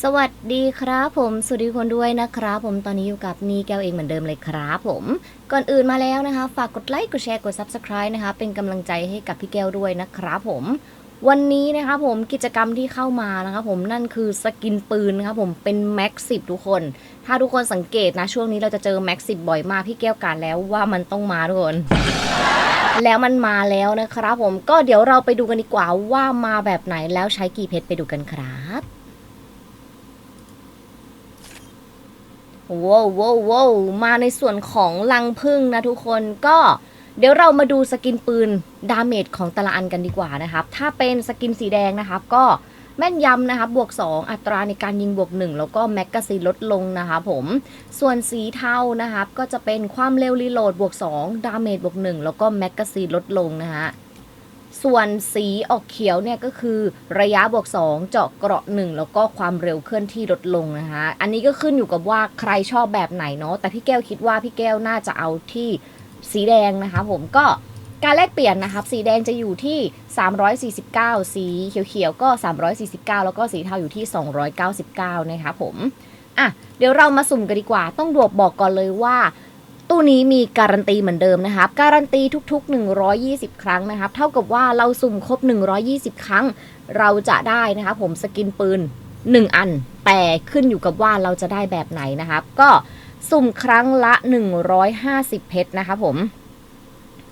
สวัสดีครับผมสวัสดีคนด้วยนะครับ ผมตอนนี้อยู่กับนีแก้วเองเหมือนเดิมเลยครับผม ก่อนอื่นมาแล้วนะคะ ฝากกดไลค์กดแชร์กด Subscribe นะคะ เป็นกำลังใจให้กับพี่แก้วด้วยนะครับผมวันนี้นะครับผมกิจกรรมที่เข้ามานะครับผมนั่นคือสกินปืนนะครับผมเป็นแม็กสิบทุกคน ถ้าทุกคนสังเกตนะ ช่วงนี้เราจะเจอแม็กสิบ่อยมากพี่แก้วการแล้วว่ามันต้องมาทุกคนแล้วมันมาแล้วนะครับผมก็เดี๋ยวเราไปดูกันดีกว่าว่ามาแบบไหนแล้วใช้กี่เพชรไปดูกันครับ ว้าวว้าวว้าวมาในส่วนของลังพึ่งนะทุกคนก็เดี๋ยวเรามาดูสกินปืนดาเมจของแต่ละอันกันดีกว่านะครับ ถ้าเป็นสกินสีแดงนะครับ ก็แม่นยำนะครับบวก 2 อัตราในการยิงบวก 1 แล้วก็แม็กกาซีนลดลงนะครับผม ส่วนสีเทานะครับ ก็จะเป็นความเร็วรีโหลดบวก 2 ดาเมจบวก 1 แล้วก็แม็กกาซีนลดลงนะฮะ ส่วนสีออกเขียวเนี่ยก็คือระยะบวก 2 เจาะเกราะ 1 แล้วก็ความเร็วเคลื่อนที่ลดลงนะคะ อันนี้ก็ขึ้นอยู่กับว่าใครชอบแบบไหนเนาะแต่พี่แก้วคิดว่าพี่แก้วน่าจะเอาที่สีแดงนะคะ ผมก็การแลกเปลี่ยนนะครับสีแดงจะอยู่ที่ 349 สีเขียวๆก็ 349 แล้วก็สีเทาอยู่ที่ 299 นะคะผมอะเดี๋ยวเรามาสุ่มกันดีกว่า ต้องดวบบอกก่อนเลยว่า ตู้นี้มีการันตีเหมือนเดิมนะครับ การันตีทุก ๆ 120 ครั้งนะครับ เท่ากับว่าเราสุ่มครบ 120 ครั้ง เราจะได้นะครับผมสกินปืน 1 อัน แต่ขึ้นอยู่กับว่าเราจะได้แบบไหนนะครับ ก็สุ่มครั้งละ 150 เพชรนะครับผม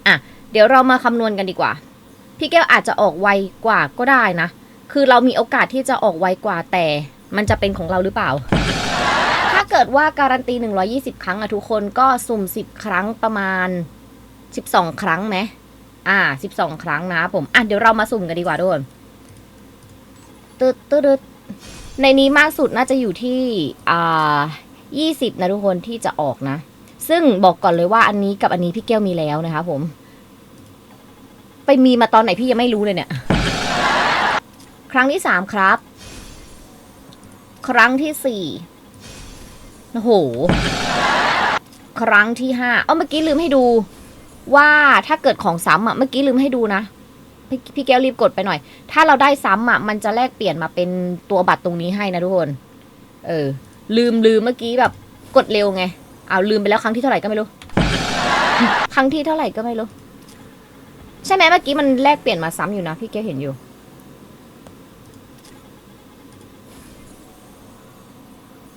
อะ เดี๋ยวเรามาคำนวณกันดีกว่า พี่แก้วอาจจะออกไวกว่าก็ได้นะ คือเรามีโอกาสที่จะออกไวกว่าแต่ มันจะเป็นของเราหรือเปล่า กิดว่าการันตี 120 ครั้งอะทุกคนก็สุ่ม 10 ครั้งประมาณ 12 ครั้งไหมอ่า 12 ครั้งนะผม อะ เดี๋ยวเรามาสุ่มกันดีกว่าทุกคนตึ๊ดตึ๊ดตในนี้มากสุดน่าจะอยู่ที่อ่า20 นะทุกคนที่จะออกนะ ซึ่งบอกก่อนเลยว่าอันนี้กับอันนี้พี่แก้วมีแล้วนะคะผม ไปมีมาตอนไหนพี่ยังไม่รู้เลยเนี่ย ครั้งที่สามครับ ครั้งที่สี่ โอ้โห ครั้งที่ห้าเอ้าเมื่อกี้ลืมให้ดู ว่าถ้าเกิดของซ้ำอะ เมื่อกี้ลืมให้ดูนะพพี่แก้วรีบกดไปหน่อย ถ้าเราได้ซ้ำอะ มันจะแลกเปลี่ยนมาเป็นตัวบัตรตรงนี้ให้นะทุกคน เออ ลืมลืมเมื่อกี้แบบกดเร็วไง เอาลืมไปแล้วครั้งที่เท่าไหร่ก็ไม่รู้ ครั้งที่เท่าไหร่ก็ไม่รู้ ใช่ไหมเมื่อกี้มันแลกเปลี่ยนมาซ้ำอยู่นะ พี่แก้วเห็นอยู่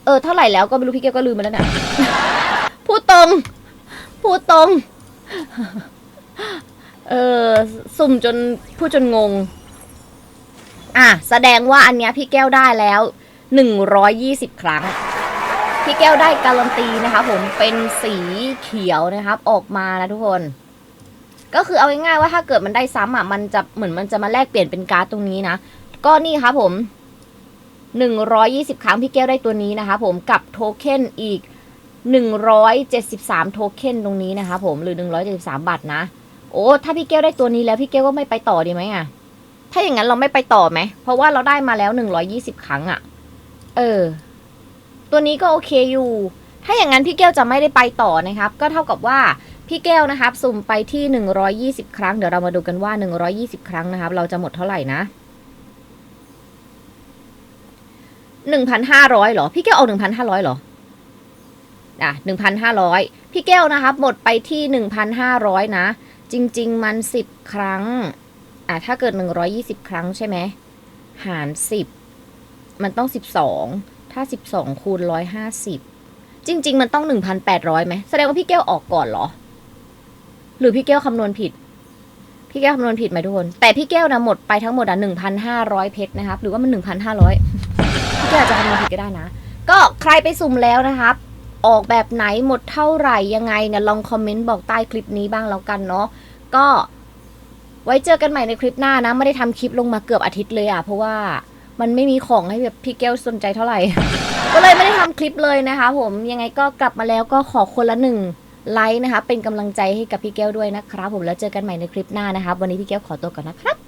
เออเท่าไหร่แล้วก็ไม่รู้พี่แก้วก็ลืมไปแล้วเนี่ยพูดตรง พูดตรง เออสุ่มจนพูดจนงง อะแสดงว่าอันเนี้ยพี่แก้วได้แล้วหนึ่งร้อยยี่สิบครั้ง พี่แก้วได้การันตีนะคะผมเป็นสีเขียวนะครับ ออกมานะทุกคน ก็คือเอาง่ายๆว่าถ้าเกิดมันได้ซ้ำอะมันจะเหมือนมันจะมาแลกเปลี่ยนเป็นการ์ดตรงนี้นะ ก็นี่ครับผม 120 ครั้งพี่แก้วได้ตัวนี้นะคะผมกับโทเค็นอีก 173 โทเค็นตรงนี้นะคะผมหรือ 173 บาทนะ โอ้ถ้าพี่แก้วได้ตัวนี้แล้วพี่แก้วก็ไม่ไปต่อดีไหมอะถ้าอย่างนั้นเราไม่ไปต่อไหม เพราะว่าเราได้มาแล้ว 120 ครั้งอะ เออ ตัวนี้ก็โอเคอยู่ ถ้าอย่างนั้นพี่แก้วจะไม่ได้ไปต่อนะครับ ก็เท่ากับว่าพี่แก้วนะครับ สุ่มไปที่ 120 ครั้ง เดี๋ยวเรามาดูกันว่า 120 ครั้งนะครับ เราจะหมดเท่าไหร่นะ หนึ่งพันห้าร้อยหรอ พี่แก้วเอาหนึ่งพันห้าร้อยหรออะหนึ่งพันห้าร้อยพี่แก้วนะครับหมดไปที่หนึ่งพันห้าร้อยนะ จริง ๆ มันสิบครั้ง อะถ้าเกิดหนึ่งร้อยี่สิบครั้งใช่ไหมหารสิบมันต้องสิบสองถ้าสิบสองคูณร้อยห้าสิบจริง ๆ มันต้องหนึ่งพันแปดร้อยไหมแสดงว่าพี่แก้วออกก่อนเหรอ หรือพี่แก้วคำนวณผิดพี่แก้วคำนวณผิดไหมทุกคน แต่พี่แก้วนะหมดไปทั้งหมดอะหนึ่งพันห้าร้อยเพชรนะครับ หรือว่ามันหนึ่งพันห้าร้อย ก้อาจจะคำนวณผิดก็ได้นะ ก็ใครไปสุ่มแล้วนะครับ ออกแบบไหนหมดเท่าไหร่ยังไงเนี่ยลองคอมเมนต์บอกใต้คลิปนี้บ้างแล้วกันเนาะก็ไว้เจอกันใหม่ในคลิปหน้านะ ไม่ได้ทำคลิปลงมาเกือบอาทิตย์เลยอะเพราะว่ามันไม่มีของให้แบบพี่แก้วสนใจเท่าไหร่ ก็เลยไม่ได้ทำคลิปเลยนะคะผมยังไงก็กลับมาแล้วก็ขอคนละหนึ่งไลค์นะคะ เป็นกำลังใจให้กับพี่แก้วด้วยนะครับผมแล้วเจอกันใหม่ในคลิปหน้านะคะวันนี้พี่แก้วขอตัวก่อนนะครับ